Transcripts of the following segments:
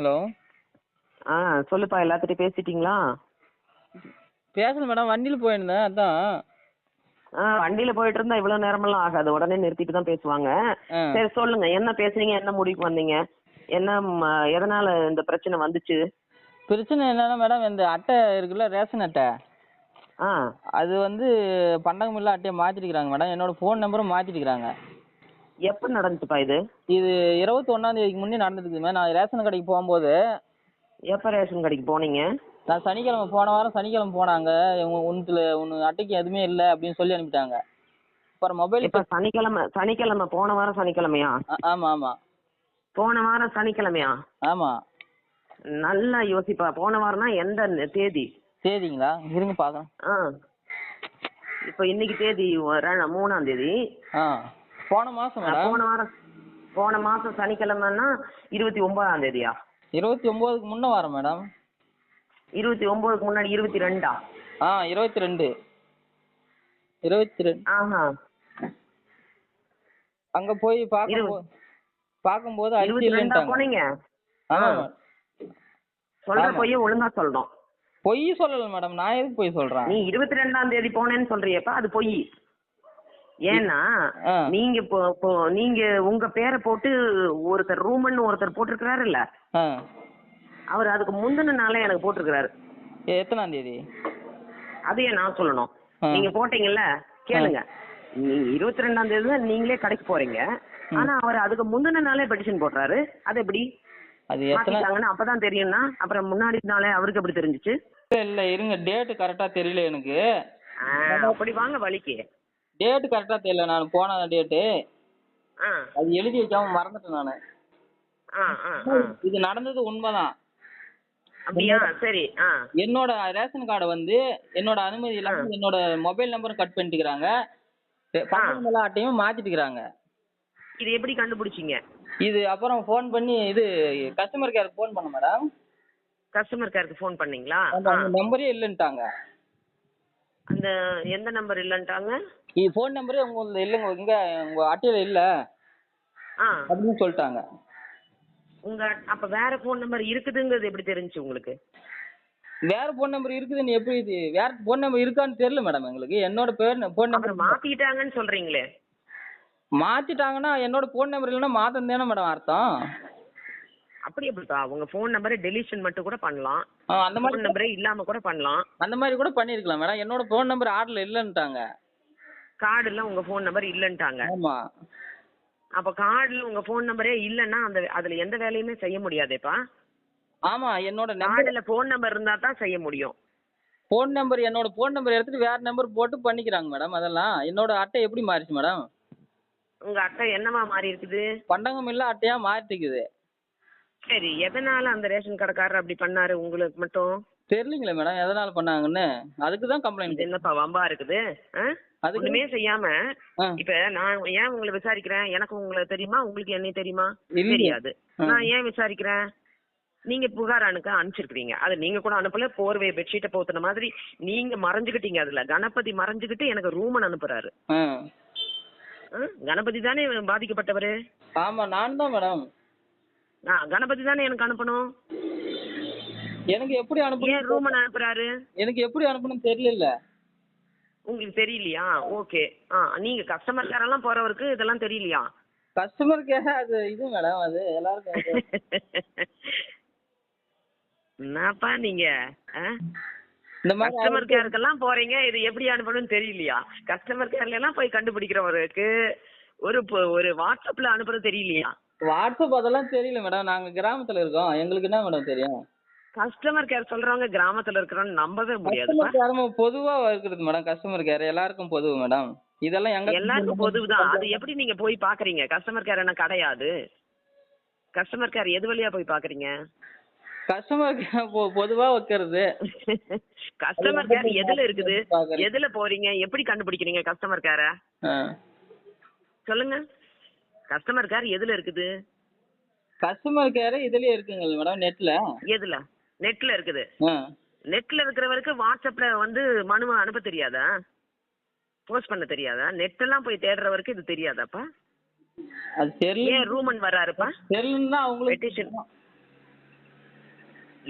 Hello. ஆ சொல்லுப்பா எல்லாத்துட்டையும் பேசிட்டீங்களா? பேசல madam வண்டியில் போயிருந்தேன் அதான். ஆ வண்டியில போயிட்டு இருந்தா இவ்வளவு நேரமெல்லாம் ஆகாது உடனே நிறுத்திட்டு தான் பேசுவாங்க. சரி சொல்லுங்க என்ன பேசுனீங்க என்ன முடிவுக்கு வந்தீங்க? என்ன ம், எதனால இந்த பிரச்சனை வந்துச்சு? பிரச்சனை என்னன்னா மேடம் இந்த அட்டை இருக்குல்ல ரேஷன் அட்டை. ஆ. அது வந்து பண்டகமில்ல அட்டையை மாற்றிருக்கிறாங்க மேடம் என்னோட ஃபோன் நம்பரும் மாற்றிருக்கிறாங்க எப்ப நடந்துச்சுப்பா இது? இது இருபத்தி ஒன்றாந்தேதிக்கு முன்னே நடந்துருக்குது மேம் நான் ரேஷன் கடைக்கு போகும்போது எப்ப ரேஷன் கடைக்கு போனீங்க? நான் சனிக்கிழமை போன வாரம் சனிக்கிழமை போனாங்க. ஒன்றுல ஒன்று அட்டைக்கு எதுவுமே இல்லை அப்படின்னு சொல்லி அனுப்பிட்டாங்க. அப்புறம் மொபைல் இப்ப சனிக்கிழமை சனிக்கிழமை போன வாரம் சனிக்கிழமையா? ஆமாம் ஆமாம் போன வாரம் சனிக்கிழமையா? ஆமாம் நல்லா யோசிப்பா. போன வாரம்னா எந்த தேதி? சரிங்களா இருங்க பார்க்குறேன் ஆ. இப்போ இன்னைக்கு தேதி மூணாம் தேதி. ஆ. போன மேடம். போன வாரம் போன மாசம் சனிக்கிழமைன்னா இருபத்தி ஒன்பதாம் தேதியா? இருபத்தி ஒம்போதுக்கு முன்னே வாரம் மேடம். இருபத்தி ஒன்பதுக்கு முன்னாடி இருபத்தி ரெண்டா? ஆ இருபத்தி ரெண்டு. இருபத்தி ரெண்டு. ஆஹா. அங்கே போய் பார்க்கும்போது அரிசி இருபத்தி ரெண்டா போனீங்க? சொல்ற. பொய்ய ஒழுங்கா சொல்லணும் பொய் சொல்லலை மேடம். நான் எதுக்கு பொய் சொல்கிறேன் நீ இருபத்தி ரெண்டாம் தேதி போனேன்னு சொல்றியப்ப அது பொய். ஏன்னா நீங்க இப்போ நீங்க உங்க பேரை போட்டு ஒருத்தர் ரூமன் ஒருத்தர் போட்டிருக்கிறாருல்ல? அவர் அதுக்கு முந்தின நாளே எனக்கு போட்டிருக்கிறாரு. எத்தனாம் தேதி? அதையே நான் சொல்லணும். நீங்க போட்டீங்கல்ல? கேளுங்க. நீங்க இருபத்தி ரெண்டாம் தேதி தான் நீங்களே கடைக்கு போறீங்க. ஆனா அவர் அதுக்கு முந்தின நாளே பெட்டிஷன் போடுறாரு. அது எப்படி? அது எத்தனை மாத்திட்டாங்கன்னு அப்பதான் தெரியும்னா அப்புறம் முன்னாடி நாளே அவருக்கு எப்படி தெரிஞ்சுச்சு? இல்லை இருங்க டேட்டு கரெக்டாக தெரியல எனக்கு. அப்படி வாங்க வலிக்கு டேட்டு கரெக்டாக தெரியல நான் போன டேட்டு அது எழுதி வைக்காம மறந்துட்டேன் நான். இது நடந்தது உண்மைதான். அப்படியா? சரி என்னோட ரேஷன் கார்டை வந்து என்னோட அனுமதி இல்லாம என்னோட மொபைல் நம்பரும் கட் பண்ணிட்டுக்கிறாங்க பணம் அட்டையும் மாத்திட்டுக்கிறாங்க இது எப்படி கண்டுபிடிச்சீங்க? இது அப்புறம் ஃபோன் பண்ணி இது கஸ்டமர் கேருக்கு ஃபோன் பண்ண மேடம் கஸ்டமர் கேருக்கு ஃபோன் பண்ணீங்களா. நம்பரே இல்லைன்ட்டாங்க. அந்த எந்த நம்பர் இல்லைன்ட்டாங்க இது ஃபோன் நம்பரே உங்க இல்லைங்க இங்க உங்க அட்டையில இல்ல. ஆ. அப்படின்னு சொல்லிட்டாங்க. உங்க அப்ப வேற ஃபோன் நம்பர் இருக்குதுங்கிறது எப்படி தெரிஞ்சுச்சு உங்களுக்கு? வேற ஃபோன் நம்பர் இருக்குதுன்னு எப்படி இது வேற ஃபோன் நம்பர் இருக்கான்னு தெரியல மேடம் எங்களுக்கு. என்னோட பேர் ஃபோன் நம்பர் மாத்திட்டாங்கன்னு சொல்றீங்களே. மாத்திட்டாங்கன்னா என்னோட ஃபோன் நம்பர் இல்லைன்னா மாத்தம் தானே மேடம் அர்த்தம். அப்படி எப்படிப்பா உங்க ஃபோன் நம்பரை டெலிஷன் மட்டும் கூட பண்ணலாம். அந்த மாதிரி நம்பரே இல்லாம கூட பண்ணலாம். அந்த மாதிரி கூட பண்ணிருக்கலாம் மேடம். என்னோட ஃபோன் நம்பர் ஆர்டர்ல இல்லைன்ட்டாங்க. கார்டுல உங்க ஃபோன் நம்பர் இல்லைன்ட்டாங்க. ஆமா. அப்ப கார்டுல உங்க ஃபோன் நம்பரே இல்லைன்னா அந்த அதுல எந்த வேலையுமே செய்ய முடியாதேப்பா ஆமா என்னோட கார்டுல ஃபோன் நம்பர் இருந்தா தான் செய்ய முடியும். ஃபோன் நம்பர் என்னோட ஃபோன் நம்பர் எடுத்துட்டு வேற நம்பர் போட்டு பண்ணிக்கிறாங்க மேடம் அதெல்லாம். என்னோட அட்டை எப்படி மாறிச்சு மேடம்? உங்க அட்டை என்னவா மாறி இருக்குது பண்டகம் இல்ல அட்டையா மாறிட்டுக்குது சரி எதனால அந்த ரேஷன் கடைக்காரர் அப்படி பண்ணாரு? உங்களுக்கு மட்டும்? தெரியலங்களே மேடம் எதனால பண்ணாங்கன்னு? அதுக்கு தான் கம்ப்ளைண்ட் என்னப்பா வம்பா இருக்குது? ஆ? அதுக்கு ஒண்ணுமே செய்யாம இப்ப நான் ஏன் உங்களை விசாரிக்கிறேன்? எனக்கு உங்களை தெரியுமா? உங்களுக்கு என்னை தெரியுமா. தெரியாது. நான் ஏன் விசாரிக்கிறேன்? நீங்க புகார் அனுக்க அனுப்பிச்சிருக்கீங்க அது நீங்க கூட அனுப்பல போர்வை பெட்ஷீட்டை போத்துன மாதிரி நீங்க மறைஞ்சுக்கிட்டீங்க அதுல. கணபதி மறைஞ்சுக்கிட்டு எனக்கு ரூமன் அனுப்புறாரு? கணபதி தானே பாதிக்கப்பட்டவரு? ஆமா நான் தான் மேடம் கணபதி தானே எனக்கு அனுப்பணும்? எனக்கு எப்படி ஏன் அனுப்பணும் ரூமன் அனுப்புறாரு? எனக்கு எப்படி அனுப்பணும் தெரியல. உங்களுக்கு தெரியலையா? ஓகே ஆ நீங்க கஸ்டமர் கேர் எல்லாம் போறவருக்கு இதெல்லாம் தெரியலையா? கஸ்டமர் கேர் அது இது மேடம் அது எல்லாருக்கும் அது. என்னப்பா நீங்க? இந்த மாதிரி கஸ்டமர் கேருக்கெல்லாம் போறீங்க இது எப்படி அனுப்பணும்னு தெரியலையா? கஸ்டமர் கேர்ல எல்லாம் போய் கண்டுபிடிக்கிறவருக்கு ஒரு ப- ஒரு வாட்ஸ்அப்ல அனுப்புறது தெரியலையா? வாட்ஸ்அப் அதெல்லாம் தெரியல மேடம். நாங்க கிராமத்துல இருக்கோம். எங்களுக்கு என்ன மேடம் தெரியும்? கஸ்டமர் கேர் சொல்றவங்க கிராமத்துல இருக்கிறோன்னு நம்பவே கஸ்டமர் கேர் பொதுவா இருக்குது மேடம். கஸ்டமர் கேர் எல்லாருக்கும் பொதுவு மேடம். இதெல்லாம் எங்க எல்லாருக்கும் பொதுவுதான். அது எப்படி நீங்க போய் பாக்குறீங்க? கஸ்டமர் கேர் என்ன கிடையாது? கஸ்டமர் கேர் எது வழியா போய் பாக்குறீங்க? கஸ்டமர் கேர் பொதுவா வைக்கிறது. கஸ்டமர் கேர் எதுல இருக்குது. எதுல போறீங்க? எப்படி கண்டுபிடிக்கிறீங்க கஸ்டமர் கேர. சொல்லுங்க. கஸ்டமர் கேர் எதுல இருக்குது? கஸ்டமர் கேர் இதுலயே இருக்குங்க மேடம் நெட்ல எதுல? நெட்ல இருக்குது. நெட்ல இருக்கிறவருக்கு வாட்ஸ்அப்ல வந்து மனுவை அனுப்ப தெரியாதா? போஸ்ட் பண்ண தெரியாதா? நெட் எல்லாம் போய் தேடுறவருக்கு இது தெரியாதாப்பா? அது தெரியல. ஏன் ரூமன் வர்றாருப்பா தெரியலன்னா அவங்களுக்கு பெட்டிஷன்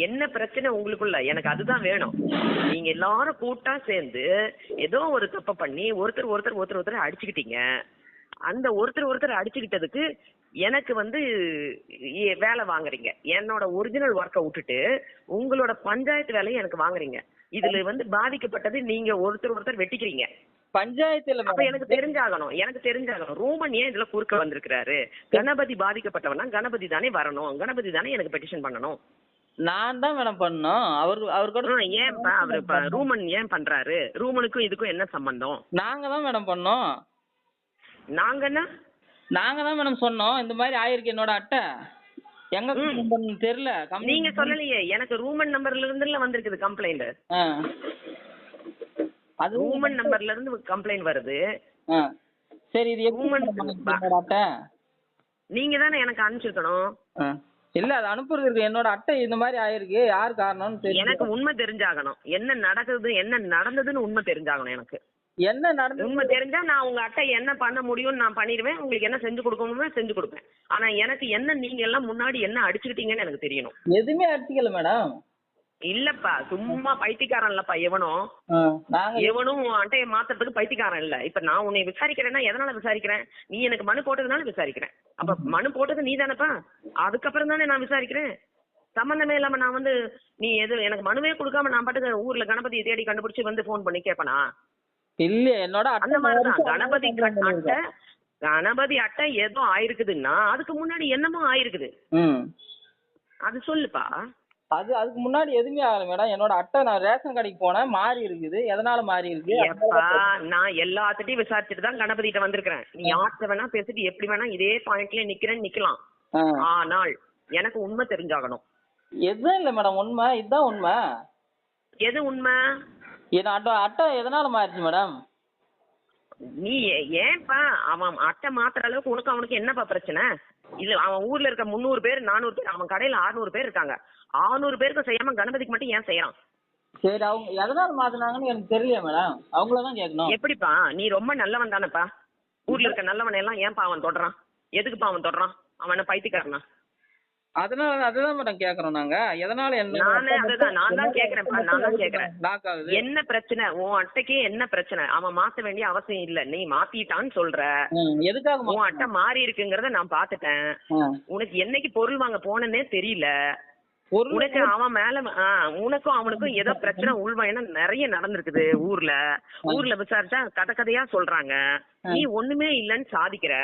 என்ன பிரச்சனை உங்களுக்குள்ள? எனக்கு அதுதான் வேணும். நீங்க எல்லாரும் கூட்டா சேர்ந்து ஏதோ ஒரு தப்ப பண்ணி ஒருத்தர் ஒருத்தர் ஒருத்தர் ஒருத்தர் அடிச்சுக்கிட்டீங்க. அந்த ஒருத்தர் ஒருத்தர் அடிச்சுக்கிட்டதுக்கு எனக்கு வந்து வேலை வாங்குறீங்க. என்னோட ஒரிஜினல் ஒர்க்கை விட்டுட்டு உங்களோட பஞ்சாயத்து வேலையை எனக்கு வாங்குறீங்க. இதுல வந்து பாதிக்கப்பட்டது நீங்க ஒருத்தர் ஒருத்தர் வெட்டிக்கிறீங்க. பஞ்சாயத்துல அப்ப எனக்கு தெரிஞ்சாகணும். எனக்கு தெரிஞ்சாகணும். ரூமன் ஏன் இதுல குறுக்க வந்திருக்கிறாரு? கணபதி பாதிக்கப்பட்டவனா கணபதி தானே வரணும். கணபதி தானே எனக்கு பெட்டிஷன் பண்ணணும். நான் தான் மேடம் பண்ணோம் அவர் அவர் கூட ஏன் அவரு ரூமன் ஏன் பண்றாரு? ரூமனுக்கும் இதுக்கும் என்ன சம்பந்தம்? நாங்க தான் மேடம் பண்ணோம். நாங்கன்னா நாங்க தான் மேடம் சொன்னோம். இந்த மாதிரி ஆயிருக்கு என்னோட அட்டை. எங்க பண்ணணும்னு தெரியல. நீங்க சொல்லலையே. எனக்கு ரூமன் நம்பர்ல இருந்துல வந்திருக்குது கம்ப்ளைண்ட். அது ரூமன் நம்பர்ல இருந்து கம்ப்ளைண்ட் வருது. சரி இது அட்டை? நீங்க தானே எனக்கு அனுப்பிச்சிருக்கணும். இல்ல அது அனுப்புறதுக்கு என்னோட அட்டை இந்த மாதிரி ஆயிருக்கு. யார் காரணம்னு எனக்கு உண்மை தெரிஞ்சாகணும். என்ன நடக்குது என்ன நடந்ததுன்னு உண்மை தெரிஞ்சாகணும் எனக்கு. என்ன நடந்து உண்மை தெரிஞ்சா நான் உங்க அட்டை என்ன பண்ண முடியும்னு நான் பண்ணிடுவேன். உங்களுக்கு என்ன செஞ்சு கொடுக்கணுமோ செஞ்சு கொடுப்பேன். ஆனா எனக்கு என்ன நீங்க எல்லாம் முன்னாடி என்ன அடிச்சுக்கிட்டீங்கன்னு எனக்கு தெரியணும். எதுவுமே அடிச்சுக்கல மேடம் இல்லப்பா சும்மா பைத்தியக்காரன் இல்லப்பா எவனும். எவனும் அட்டையை மாத்துறதுக்கு பைத்தியக்காரன் இல்ல. இப்ப நான் உன்னை விசாரிக்கிறேன்னா எதனால விசாரிக்கிறேன்? நீ எனக்கு மனு போட்டதுனால விசாரிக்கிறேன். அப்ப மனு போட்டது நீ தானப்பா அதுக்கப்புறம் தானே நான் விசாரிக்கிறேன். சம்பந்தமே இல்லாம நான் வந்து நீ எது எனக்கு மனுவே கொடுக்காம நான் பாட்டுக்கு ஊர்ல கணபதியை தேடி கண்டுபிடிச்சு வந்து ஃபோன் பண்ணி கேட்பனா? இல்ல என்னோட அந்த மாதிரிதான் கணபதி அட்டை. கணபதி அட்டை ஏதோ ஆயிருக்குதுன்னா அதுக்கு முன்னாடி என்னமோ ஆயிருக்குது. அது சொல்லுப்பா. அது அதுக்கு முன்னாடி எதுவுமே ஆகல மேடம். என்னோட அட்டை நான் ரேஷன் கடைக்கு போனேன். மாறி இருக்குது. எதனால மாறி இருக்கு நான் எல்லாத்திட்டையும் விசாரிச்சுட்டு தான் கணபதிட்ட வந்திருக்கிறேன். நீ யார்கிட்ட வேணா பேசிட்டு எப்படி வேணா இதே பாயிண்ட்ல நிக்கிறேன்னு நிக்கலாம். ஆனால் எனக்கு உண்மை தெரிஞ்சாகணும். எதுவும் இல்ல மேடம். உண்மை. இதுதான் உண்மை. எது உண்மை? என் அட்டை அட்டை எதனால மாறிச்சு மேடம் நீ ஏன்பா அவன் அட்டை மாத்துற அளவுக்கு உனக்கு அவனுக்கு என்னப்பா பிரச்சனை? இது அவன் ஊர்ல இருக்க முந்நூறு பேர் நானூறு பேர் அவன் கடையில 600 பேர் இருக்காங்க. 600 பேருக்கு செய்யாம கணபதிக்கு மட்டும் ஏன் செய்யறான்? சரி அவங்க எதனால மாத்தினாங்கன்னு எனக்கு தெரியல மேடம் அவங்கள தான் கேட்கணும். எப்படிப்பா? நீ ரொம்ப நல்லவன் தானேப்பா. ஊர்ல இருக்க நல்லவனை எல்லாம் ஏன்பா அவன் தொடுறான்? எதுக்குப்பா அவன் தொடுறான்? அவன் என்ன பைத்தியக்காரனா? அதனால அதுதான் மேடம் கேக்குறோம் நாங்க. எதனால என்ன நானே அதுதான், நான் தான் கேக்குறேன்ப்பா, நான் தான் கேக்குறேன். லாக் ஆகுது. என்ன பிரச்சனை? உன் அட்டைக்கே என்ன பிரச்சனை? அவன் மாத்த வேண்டிய அவசியம் இல்ல. நீ மாத்திட்டான்னு சொல்ற. எதுக்காக உன் அட்டை மாறி இருக்குங்கறத நான் பாத்துட்டேன். உனக்கு என்னைக்கு பொருள் வாங்க போனேன்னே தெரியல. ஒரு உனக்கு அவன் மேல உனக்கும் அவனுக்கும் ஏதோ பிரச்சனை உள்வாயினா நிறைய நடந்திருக்குது ஊர்ல. ஊர்ல விசாரிச்சா கதை கதையா சொல்றாங்க. நீ ஒண்ணுமே இல்லைன்னு சாதிக்கிற.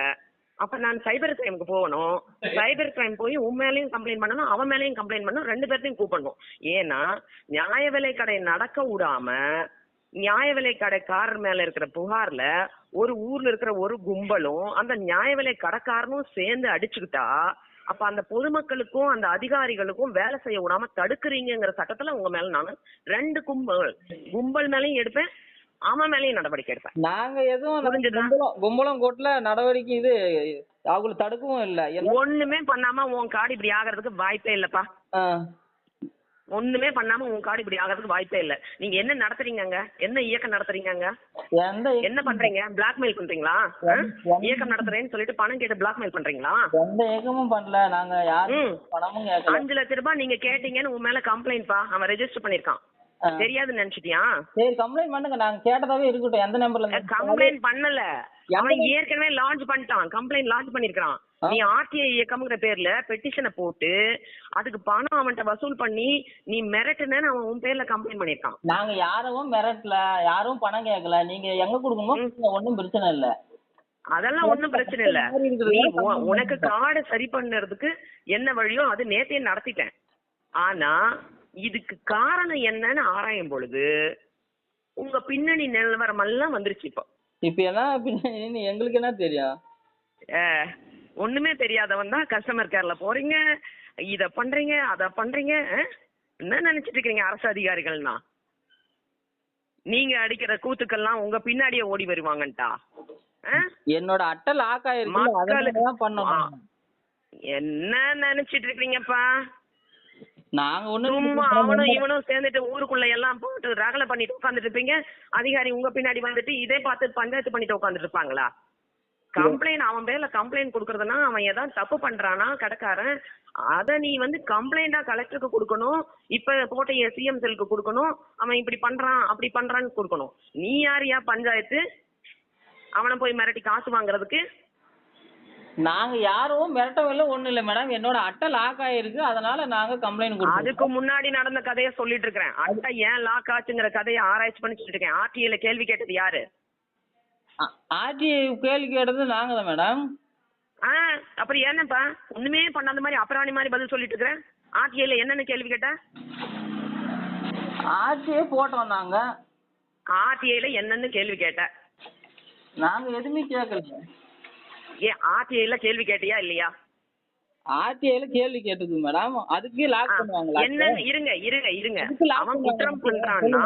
அப்ப நான் சைபர் கிரைமுக்கு போகணும். சைபர் கிரைம் போய் உன் மேலயும் கம்ப்ளைண்ட் பண்ணணும் அவன் மேலயும் கம்ப்ளைண்ட் பண்ணணும் ரெண்டு பேர்த்தையும் கூப்பிடணும். ஏன்னா நியாய விலை கடை நடக்க விடாம நியாய விலை கடைக்காரர் மேல இருக்கிற புகார்ல ஒரு ஊர்ல இருக்கிற ஒரு கும்பலும் அந்த நியாய விலை கடைக்காரனும் சேர்ந்து அடிச்சுக்கிட்டா அப்ப அந்த பொதுமக்களுக்கும் அந்த அதிகாரிகளுக்கும் வேலை செய்ய விடாம தடுக்கிறீங்கிற சட்டத்துல உங்க மேல நான் ரெண்டு கும்பல் கும்பல் மேலயும் எடுப்பேன் அவன் மேலயும் நடவடிக்கை எடுப்பேன். நாங்க எதுவும்? கும்பலம் கோட்ல நடவடிக்கை இது அவங்களை தடுக்கவும் இல்ல. ஒண்ணுமே பண்ணாம உன் காடு இப்படி ஆகிறதுக்கு வாய்ப்பே இல்லப்பா. ஒண்ணுமே பண்ணாம உன் காடு இப்படி ஆகிறதுக்கு வாய்ப்பே இல்ல. நீங்க என்ன நடத்துறீங்கங்க? என்ன இயக்கம் நடத்துறீங்கங்க? எந்த என்ன பண்றீங்க? பிளாக்மெயில் பண்றீங்களா? இயக்கம்? நடத்துறேன்னு சொல்லிட்டு பணம் கேட்டு பிளாக்மெயில் பண்றீங்களா? எந்த ஏக்கமும் பண்ணல. நாங்க யாரும். பணமும் அஞ்சு லட்ச ரூபாய் நீங்க கேட்டீங்கன்னு உன் மேல கம்ப்ளைண்ட் பா. அவன் ரெஜிஸ்டர் பண்ணிருக்கான். தெரியாதுன்னு நினைச்சிட்டியா? சரி கம்ப்ளைண்ட் பண்ணுங்க. நாங்க கேட்டதாவே இருக்கட்டும். எந்த நம்பர்ல கம்ப்ளைண்ட் பண்ணல. அவன் ஏற்கனவே லான்ச் பண்ணிட்டான். கம்ப்ளைண்ட் லான்ச் பண்ணிருக்கான். நீ ஆர்டிஐ இயக்கம்ங்கிற பேர்ல பெட்டிஷனை போட்டு அதுக்கு பணம் அவன்கிட்ட வசூல் பண்ணி நீ மிரட்டுனேன்னு அவன் உன் பேர்ல கம்ப்ளைண்ட் பண்ணிருக்கான். நாங்க யாரும் மிரட்டல. யாரும் பணம் கேட்கல நீங்க எங்க கொடுக்கணுமோ ஒண்ணும் பிரச்சனை இல்ல. அதெல்லாம் ஒண்ணும் பிரச்சனை இல்ல. நீ உனக்கு கார்டை சரி பண்ணறதுக்கு என்ன வழியோ அது நேத்தே நடத்திட்டேன். ஆனா இதுக்கு காரணம் என்னன்னு ஆராயும் பொழுது உங்க பின்னணி நிலவரம் எல்லாம் வந்துருச்சு இப்போ இப்ப என்ன பின்ன எங்களுக்கு என்ன தெரியும் ஒண்ணுமே தெரியாதவன் தான் கஸ்டமர் கேர்ல போறீங்க இத பண்றீங்க அத பண்றீங்க? என்ன நினைச்சிட்டு இருக்கீங்க அரசு அதிகாரிகள்னா நீங்க அடிக்கிற கூத்துக்கெல்லாம் உங்க பின்னாடியே ஓடி வருவாங்கன்ட்டா? என்னோட அட்டை லாக் ஆயிருக்கு மக்களுக்கு- அதனால தான் பண்ணோம் ஆ. என்ன நினைச்சிட்டு இருக்கீங்கப்பா நாங்க சும்மா அவனும் இவனும் சேர்ந்துட்டு ஊருக்குள்ள எல்லாம் போட்டு ரகலை பண்ணிட்டு உட்காந்துட்டு இருப்பீங்க. அதிகாரி உங்க பின்னாடி வந்துட்டு இதே பார்த்து பஞ்சாயத்து பண்ணிட்டு உட்காந்துட்டு இருப்பாங்களா? கம்ப்ளைண்ட் அவன் பேர்ல கம்ப்ளைண்ட் கொடுக்கறதுனா அவன் ஏதாவது தப்பு பண்றானா கடைக்காரன்? அத நீ வந்து கம்ப்ளைண்டா கலெக்டருக்கு கொடுக்கணும். இப்ப போட்ட சிஎம் செல்க்கு கொடுக்கணும். அவன் இப்படி பண்றான் அப்படி பண்றான்னு கொடுக்கணும். நீ யாரியா பஞ்சாயத்து? அவனை போய் மிரட்டி காசு வாங்குறதுக்கு? நாங்க யாரும் மிரட்டவில்லை ஒண்ணும் இல்ல மேடம் என்னோட அட்டை லாக் ஆயிருக்கு. அதனால நாங்க கம்ப்ளைண்ட் கொடுத்தோம். அதுக்கு முன்னாடி நடந்த கதைய சொல்லிட்டு இருக்கிறேன். அட்டை ஏன் லாக் ஆச்சுங்கிற கதையை ஆராய்ச்சி பண்ணி சொல்லிட்டு இருக்கேன். ஆர்டிஐல கேள்வி கேட்டது யாரு? ஆர்டிஐ கேள்வி கேட்டது நாங்க தான் மேடம் ஆ அப்புறம் என்னப்பா? ஒண்ணுமே பண்ணாத மாதிரி அப்புறாணி மாதிரி பதில் சொல்லிட்டு இருக்கிறேன் ஆர்டிஐல என்னென்ன கேள்வி கேட்ட? ஆர்டிஐ போட்டோம் நாங்க. ஆர்டிஐல என்னன்னு கேள்வி கேட்ட? நாங்க எதுவுமே கேட்கல ஏன் ஆர்டிஐல கேள்வி கேட்டியா இல்லையா? ஆர்டிஐல கேள்வி கேட்டது மேடம். அதுக்கு லாக் பண்ணுவாங்களா? என்ன? இருங்க இருங்க இருங்க. அவன். குற்றம் பண்றான்னா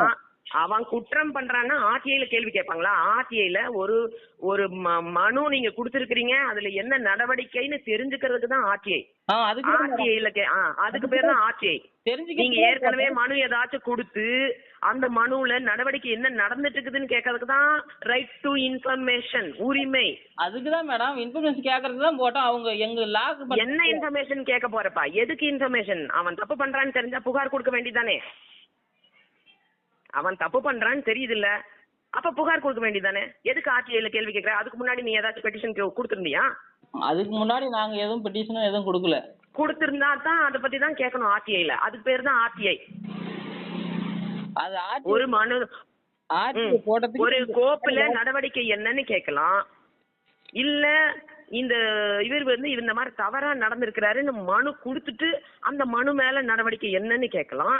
அவன் குற்றம் பண்றான்னா ஆர்டிஐல கேள்வி கேட்பாங்களா? ஆர்டிஐல ஒரு ஒரு மனு நீங்க கொடுத்திருக்கீங்க அதுல என்ன நடவடிக்கைன்னு தெரிஞ்சுக்கிறதுக்கு தான் ஆர்டிஐ. ஆர்டிஐல அதுக்கு பேர் தான் ஆர்டிஐ. தெரிஞ்சுக்க நீங்க ஏற்கனவே மனு ஏதாச்சும் கொடுத்து அந்த மனுவுல நடவடிக்கை என்ன நடந்துட்டு இருக்குதுன்னு கேட்கறதுக்கு தான் ரைட் டு இன்ஃபர்மேஷன் உரிமை. அதுக்கு தான் மேடம் இன்ஃபர்மேஷன் கேட்கறதுக்கு தான் போட்டோம். அவங்க எங்க லாக் என்ன இன்ஃபர்மேஷன் கேட்க போறப்பா? எதுக்கு இன்ஃபர்மேஷன் அவன் தப்பு பண்றான்னு தெரிஞ்சா புகார் கொடுக்க வேண்டியதானே அவன் தப்பு பண்றான்னு தெரியுதுல்ல. அப்ப புகார் கொடுக்க வேண்டியதானே எதுக்கு ஆர்டிஐல கேள்வி கேட்கற? அதுக்கு முன்னாடி நீ ஏதாச்சும் பெட்டிஷன் கொடுத்திருந்தியா? அதுக்கு முன்னாடி நாங்க எதுவும் பெட்டிஷனும் எதுவும் கொடுக்கல. கொடுத்திருந்தா தான் அதை பத்தி தான் கேட்கணும் ஆர்டிஐல அதுக்கு பேர் தான் ஆர்டிஐ ஒரு மனு ஒரு கோப்புல நடவடிக்கை என்னன்னு கேட்கலாம். இல்ல இந்த இவர் வந்து இந்த மாதிரி தவறா நடந்திருக்கிறாருன்னு மனு கொடுத்துட்டு அந்த மனு மேல நடவடிக்கை என்னன்னு கேட்கலாம்.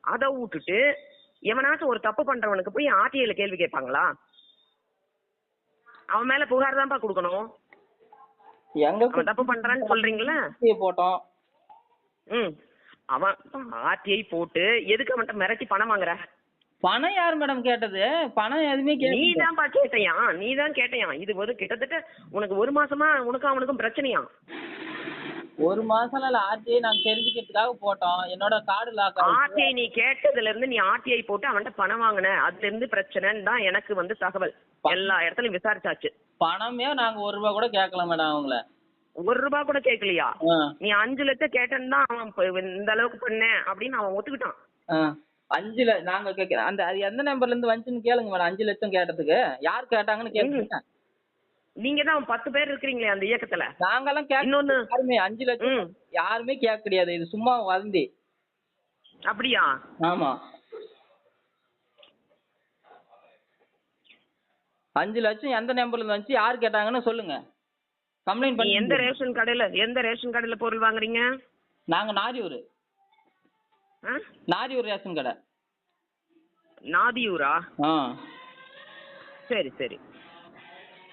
அதை விட்டுட்டு எவனாச்சும் ஒரு தப்பு பண்றவனுக்கு போய் ஆர்டிஐல கேள்வி கேட்பாங்களா? அவன் மேல புகார் தான்ப்பா கொடுக்கணும். எங்க தப்பு பண்றான்னு சொல்றீங்களா? போட்டோம். ம். அவன் ஆர்டிஐ போட்டு எதுக்கு அவன்கிட்ட மிரட்டி பணம் வாங்குற? பணம் யார் மேடம் கேட்டது? பணம் எதுவுமே நீ தான்ப்பா கேட்டையா? நீ தான் கேட்டையா? இது ஒரு கிட்டத்தட்ட உனக்கு ஒரு மாசமா உனக்கும் அவனுக்கும் பிரச்சனையா? ஒரு மாசம் இல்ல ஆர்டிஐ நாங்க தெரிஞ்சுக்கிறதுக்காக போட்டோம். என்னோட கார்டு லாக் ஆர்டிஐ நீ கேட்டதுல இருந்து நீ ஆர்டிஐ போட்டு அவன்கிட்ட பணம் வாங்கின. அதுல இருந்து பிரச்சனைன்னு தான் எனக்கு வந்து தகவல். எல்லா இடத்துலயும் விசாரிச்சாச்சு. பணமே நாங்க ஒரு ரூபா கூட கேட்கல மேடம் அவங்கள. ஒரு ரூபாய் கூட கேட்கலையா நீ அஞ்சு லட்சம் கேட்டேன்னு தான் அவன் இந்த அளவுக்கு பண்ணேன் அப்படின்னு அவன் ஒத்துக்கிட்டான். அஞ்சு நாங்க கேட்க அந்த அது எந்த நம்பர்ல இருந்து வந்துச்சுன்னு கேளுங்க மேடம் அஞ்சு லட்சம் கேட்டதுக்கு. யார் கேட்டாங்கன்னு கேளுங்க நீங்க தான் பத்து பேர் இருக்கிறீங்களே அந்த இயக்கத்துல. நாங்கெல்லாம் இன்னொன்னு யாருமே அஞ்சு லட்சம் யாருமே கேட்க கிடையாது இது சும்மா வதந்தி. அப்படியா? ஆமா. அஞ்சு லட்சம் எந்த நம்பர்ல இருந்து வந்துச்சு யார் கேட்டாங்கன்னு சொல்லுங்க. கம்ப்ளைண்ட் நீ பண்ணி எந்த ரேஷன் கடையில எந்த ரேஷன் கடையில பொருள் வாங்குறீங்க? நாங்க நாரியூர் ஆ? நாரியூர் ரேஷன் கடை. நாதியூரா? ஆ. சரி சரி.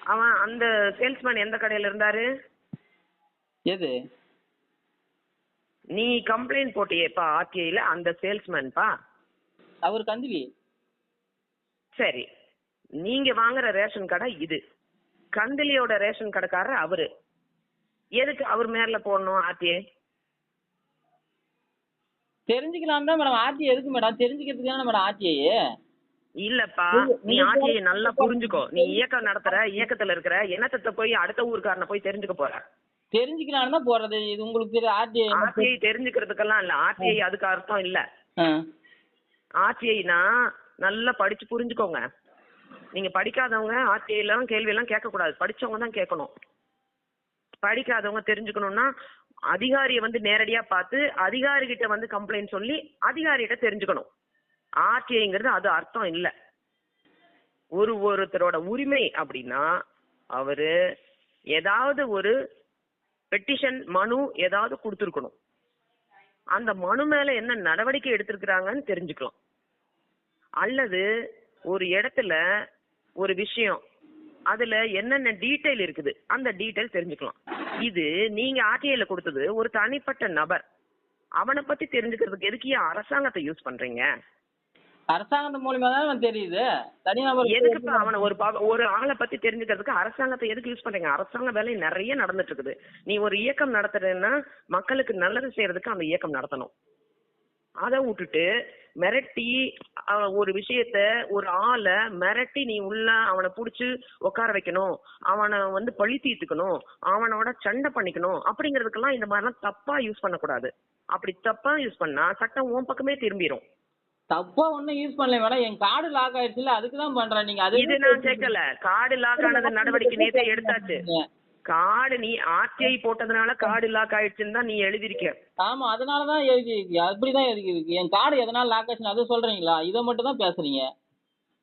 அவன் அந்த சேல்ஸ்மேன் எந்த கடையில இருந்தாரு? எது? நீ கம்ப்ளைண்ட் போட்டியேப்பா ஆர்டிஐல அந்த சேல்ஸ்மேன்பா? அவர் கந்திலி. சரி. நீங்க வாங்குற ரேஷன் கடை இது. கந்திலியோட ரேஷன் கடைக்காரர் அவரு. எதுக்கு அவர் மேல போடணும் ஆர்டிஐ தெரிஞ்சுக்கலாம் தான் மேடம் ஆர்டிஐ எதுக்கு மேடம் தெரிஞ்சுக்கிறதுக்கு தானே மேடம் ஆர்டிஐ இல்லப்பா நீ ஆர்டிஐ நல்லா புரிஞ்சுக்கோ. நீ இயக்கம் நடத்துற இயக்கத்துல இருக்கிற என்னத்தை போய் அடுத்த ஊருக்காரனை போய் தெரிஞ்சுக்க போற. தெரிஞ்சுக்கலாம் தான் போறது. இது உங்களுக்கு ஆர்டிஐ ஆர்டிஐ தெரிஞ்சுக்கிறதுக்கெல்லாம் இல்ல. ஆர்டிஐ அதுக்கு அர்த்தம் இல்ல. ஆர்டிஐனா நல்லா படிச்சு புரிஞ்சுக்கோங்க. நீங்க படிக்காதவங்க ஆர்டிஐ எல்லாம் கேள்வி எல்லாம் கேட்க கூடாது படிச்சவங்க தான் கேட்கணும். படிக்காதவங்க தெரிஞ்சுக்கணும்னா அதிகாரியை வந்து நேரடியா பார்த்து அதிகாரி கிட்ட வந்து கம்ப்ளைண்ட் சொல்லி அதிகாரிகிட்ட தெரிஞ்சுக்கணும். ஆர்டிஐங்கிறது அது அர்த்தம் இல்ல. ஒரு ஒருத்தரோட உரிமை அப்படின்னா அவரு ஏதாவது ஒரு பெட்டிஷன் மனு ஏதாவது கொடுத்துருக்கணும். அந்த மனு மேல என்ன நடவடிக்கை எடுத்திருக்கிறாங்கன்னு தெரிஞ்சுக்கலாம். அல்லது ஒரு இடத்துல ஒரு விஷயம். அதுல என்னென்ன டீடைல் இருக்குது? அந்த டீடைல் தெரிஞ்சுக்கலாம். இது நீங்க ஆர்டிஐல கொடுத்தது ஒரு தனிப்பட்ட நபர். அவனை பத்தி தெரிஞ்சுக்கிறதுக்கு எதுக்கு ஏன் அரசாங்கத்தை யூஸ் பண்றீங்க? அரசாங்கத்து மூலியமா தான் தெரியுது. தனிநபர் எதுக்கு அவனை ஒரு ஒரு ஆளை பத்தி தெரிஞ்சுக்கிறதுக்கு அரசாங்கத்தை எதுக்கு யூஸ் பண்றீங்க? அரசாங்க வேலை நிறைய நடந்துட்டு இருக்குது நீ ஒரு இயக்கம் நடத்துறேன்னா மக்களுக்கு நல்லது செய்யறதுக்கு அந்த இயக்கம் நடத்தணும். அதை விட்டுட்டு மிரட்டி ஒரு விஷயத்த ஒரு ஆளை மிரட்டி நீ உள்ள அவனை புடிச்சு உட்கார வைக்கணும். அவனை வந்து பழி தீர்த்துக்கணும். அவனோட சண்டை பண்ணிக்கணும். அப்படிங்கறதுக்கெல்லாம் இந்த மாதிரிலாம் தப்பா யூஸ் பண்ணக்கூடாது. அப்படி தப்பா யூஸ் பண்ணா சட்டம் உன் பக்கமே திரும்பிடும் தப்பா ஒண்ணும் யூஸ் பண்ணல மேடம். என் கார்டு லாக் ஆயிடுச்சுல அதுக்கு தான் பண்றேன். நீங்க அது இது நான் சேர்க்கல கார்டு லாக் ஆனது நடவடிக்கை நேத்தே எடுத்தாச்சு. கார்டு நீ ஆர்டிஐ போட்டதுனால கார்டு லாக் ஆயிடுச்சுன்னு தான் நீ எழுதிருக்க ஆமா அதனால தான் எழுதி அப்படிதான் எழுதி இருக்கு என் கார்டு எதனால லாக் ஆச்சுன்னு அதை சொல்றீங்களா? இதை மட்டும் தான் பேசுறீங்க.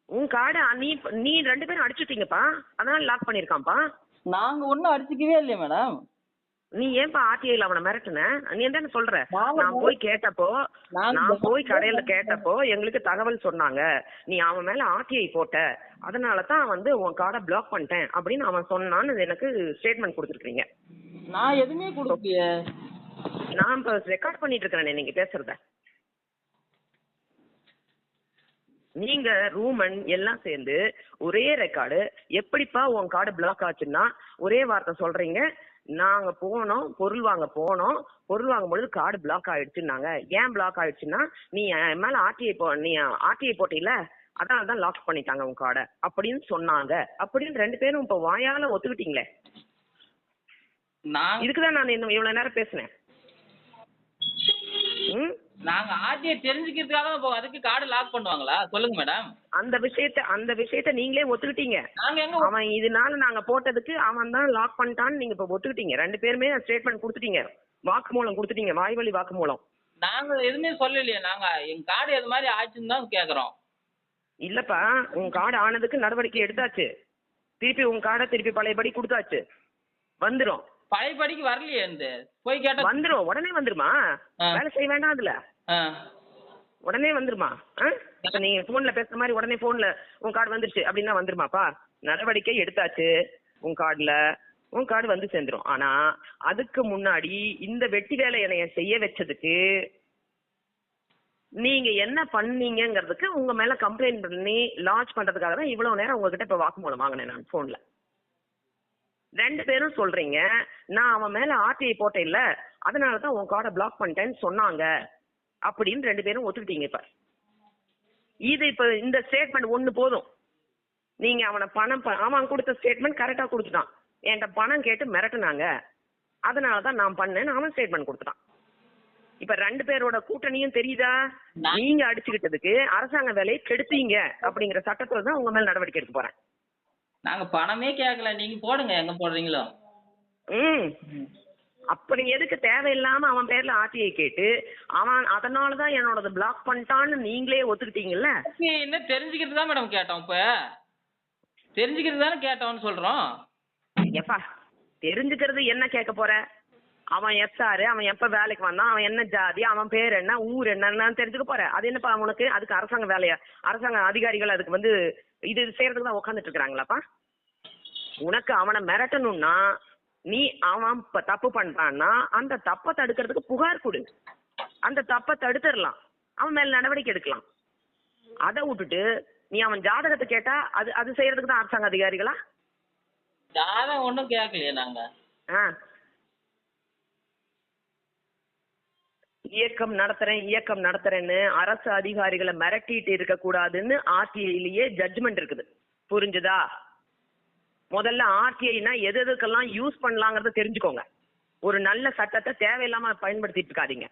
உன் கார்டு நீ நீ ரெண்டு பேரும் அடிச்சுட்டீங்கப்பா. அதனால லாக் பண்ணிருக்கான்ப்பா நாங்க ஒண்ணும் அடிச்சுக்கவே இல்லையே மேடம் நீ ஏன்பா ஆர்டிஐல அவனை மிரட்டுன? நீ என்ன சொல்ற? நான் போய் கேட்டப்போ நான் போய் கடையில கேட்டப்போ எங்களுக்கு தகவல் சொன்னாங்க. நீ அவன் மேல ஆர்டிஐ போட்ட. அதனால தான் வந்து உன் கார்டை பிளாக் பண்ணிட்டேன் அப்படின்னு அவன் சொன்னான்னு எனக்கு ஸ்டேட்மெண்ட் கொடுத்துருக்கீங்க நான் எதுவுமே கொடுக்கலையே. நான் இப்ப ரெக்கார்ட் பண்ணிட்டு இருக்கிறேன் நீங்க பேசுறத. நீங்க ரூமன் எல்லாம் சேர்ந்து ஒரே ரெக்கார்டு எப்படிப்பா உன் கார்டு பிளாக் ஆச்சுன்னா ஒரே வார்த்தை சொல்றீங்க. நாங்க போனோம் பொருள் வாங்க போனோம். பொருள் வாங்கும் பொழுது கார்டு பிளாக் ஆயிடுச்சுன்னாங்க ஏன் பிளாக் ஆயிடுச்சுன்னா நீ என் மேல ஆர்டிஐ போ நீ ஆர்டிஐ போட்டில அதனால தான் லாக் பண்ணிட்டாங்க உன் கார்டை அப்படின்னு சொன்னாங்க. அப்படின்னு ரெண்டு பேரும் இப்ப வாயால ஒத்துக்கிட்டீங்களே? இதுக்குதான் நான் இன்னும் இவ்வளவு நேரம் பேசினேன். நாங்க ஆர்டிஐ தெரிஞ்சுக்கிறதுக்காக தான் போவோம். அதுக்கு கார்டு லாக் பண்ணுவாங்களா? சொல்லுங்க மேடம் அந்த விஷயத்த அந்த விஷயத்த நீங்களே ஒத்துக்கிட்டீங்க. நாங்க எங்க அவன் இதனால நாங்க போட்டதுக்கு அவன் தான் லாக் பண்ணிட்டான்னு நீங்க இப்ப ஒத்துக்கிட்டீங்க. ரெண்டு பேருமே ஸ்டேட்மெண்ட் கொடுத்துட்டீங்க. வாக்குமூலம் கொடுத்துட்டீங்க. வாய்வழி வாக்குமூலம். நாங்க எதுவுமே சொல்லலையே. நாங்க என் கார்டு எது மாதிரி ஆச்சுன்னு தான் கேக்குறோம். இல்லப்பா உன் கார்டு ஆனதுக்கு நடவடிக்கை எடுத்தாச்சு. திருப்பி உன் கார்டை திருப்பி பழையபடி கொடுத்தாச்சு. வந்துரும். பழையபடிக்கு வரலையே இந்த? போய் கேட்டா வந்துரும். உடனே வந்துருமா. வேலை செய்ய வேண்டாம் அதுல. உடனே வந்துருமா? இப்ப நீங்க போன்ல பேசுற மாதிரி உடனே போன்ல உன் கார்டு வந்துருச்சு அப்படின்னா வந்துருமாப்பா? நடவடிக்கை எடுத்தாச்சு உன் கார்டுல உன் கார்டு வந்து சேர்ந்துரும். ஆனா அதுக்கு முன்னாடி இந்த வெட்டி வேலை என்னைய செய்ய வச்சதுக்கு நீங்க என்ன பண்ணீங்கங்கிறதுக்கு உங்க மேல கம்ப்ளைண்ட் பண்ணி லான்ச் பண்றதுக்காக தான் இவ்வளவு நேரம் உங்ககிட்ட இப்ப வாக்குமூலம் வாங்கினேன் நான் போன்ல ரெண்டு பேரும் சொல்றீங்க. நான் அவன் மேல ஆர்டிஐ போட்டேன் இல்ல அதனால தான் உன் கார்டை பிளாக் பண்ணிட்டேன்னு சொன்னாங்க. அப்படின்னு ரெண்டு பேரும் ஒத்துக்கிட்டீங்க இப்ப. இது இப்ப இந்த ஸ்டேட்மெண்ட் ஒண்ணு போதும். நீங்க அவனை பணம் அவன் கொடுத்த ஸ்டேட்மெண்ட் கரெக்டா கொடுத்துட்டான். என்கிட்ட பணம் கேட்டு மிரட்டுனாங்க. அதனால தான் நான் பண்ணேன்னு அவன் ஸ்டேட்மெண்ட் கொடுத்துட்டான். இப்ப ரெண்டு பேரோட கூட்டணியும் தெரியுதா? நீங்க அடிச்சுக்கிட்டதுக்கு அரசாங்க வேலையை கெடுத்தீங்க அப்படிங்கிற சட்டத்துல தான் உங்க மேல நடவடிக்கை எடுக்க போறேன். நாங்க பணமே கேட்கல நீங்க போடுங்க. எங்க போடுறீங்களோ? ம். அப்படி எதுக்கு தேவையில்லாம அவன் பேர்ல ஆர்டிஐ கேட்டு அவன் அதனாலதான் என்னோடது பிளாக் பண்ணிட்டான்னு நீங்களே ஒத்துக்கிட்டீங்கல்ல? என்ன தெரிஞ்சுக்கிறது தான் மேடம் கேட்டோம் இப்ப. தெரிஞ்சுக்கிறது தானே கேட்டோம்னு சொல்றோம். எப்பா தெரிஞ்சுக்கிறது என்ன கேட்க போற? அவன் எஸ்ஆரு அவன் எப்ப வேலைக்கு வந்தான் அவன் என்ன ஜாதி அவன் பேர் என்ன ஊர் என்னன்னு தெரிஞ்சுக்க போற அது என்னப்பா உனக்கு அதுக்கு அரசாங்க வேலையா? அரசாங்க அதிகாரிகள் அதுக்கு வந்து இது செய்யறதுக்கு தான் உட்காந்துட்டு இருக்காங்களாப்பா உனக்கு அவனை மிரட்டணும்னா நீ அவன் இப்ப தப்பு பண்றான்னா அந்த தப்பை தடுக்கிறதுக்கு புகார் கொடு. அந்த தப்பை தடுத்துடலாம். அவன் மேல நடவடிக்கை எடுக்கலாம். அதை விட்டுட்டு நீ அவன் ஜாதகத்தை கேட்டா அது அது செய்யறதுக்கு தான் அரசாங்க அதிகாரிகளா? ஜாதகம் ஒண்ணும் கேட்கலையே நாங்க. ஆ. இயக்கம் நடத்துறேன் இயக்கம் நடத்துறேன்னு அரசு அதிகாரிகளை மிரட்டிட்டு இருக்க கூடாதுன்னு ஆர்டிஐலயே ஜட்ஜ்மெண்ட் இருக்குது. புரிஞ்சுதா? முதல்ல ஆர்டிஐனா எது எதுக்கெல்லாம் யூஸ் பண்ணலாங்கிறத தெரிஞ்சுக்கோங்க. ஒரு நல்ல சட்டத்தை தேவையில்லாம பயன்படுத்திட்டு இருக்காதீங்க.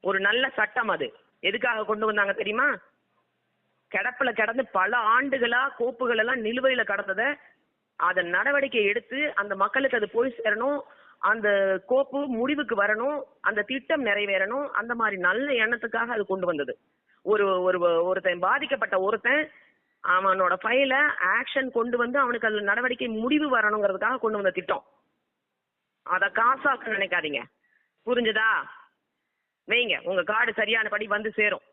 ஒரு நல்ல சட்டம் அது. எதுக்காக கொண்டு வந்தாங்க தெரியுமா? கிடப்புல கிடந்து பல ஆண்டுகளா கோப்புகள் எல்லாம் நிலுவையில கடந்தத அத நடவடிக்கை எடுத்து அந்த மக்களுக்கு அது போய் சேரணும். அந்த கோப்பு முடிவுக்கு வரணும் அந்த திட்டம் நிறைவேறணும் அந்த மாதிரி நல்ல எண்ணத்துக்காக அது கொண்டு வந்தது. ஒரு ஒரு ஒருத்தன் பாதிக்கப்பட்ட ஒருத்தன் அவனோட ஃபைல ஆக்ஷன் கொண்டு வந்து அவனுக்கு அதுல நடவடிக்கை முடிவு வரணுங்கிறதுக்காக கொண்டு வந்த திட்டம். அத காசாக்க நினைக்காதீங்க. புரிஞ்சுதா? வைங்க. உங்க கார்டு சரியான படி வந்து சேரும்.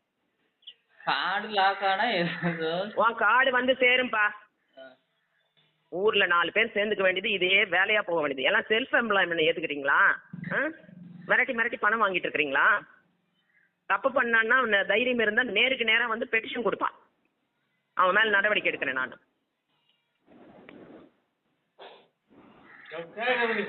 கார்டு லாக் ஆனா கார்டு வந்து சேரும்பா. ஊர்ல நாலு பேர் சேர்ந்துக்க வேண்டியது இதே வேலையா போக வேண்டியது. எல்லாம் செல்ஃப் எம்ப்ளாய்மெண்ட் ஏத்துக்கிறீங்களா ஆ? மிரட்டி மிரட்டி பணம் வாங்கிட்டு இருக்கிறீங்களா? தப்பு பண்ணான்னா தைரியம் இருந்தா நேருக்கு நேரா வந்து பெட்டிஷன் கொடுப்பான். அவன் மேல நடவடிக்கை எடுக்கிறேன் நான்.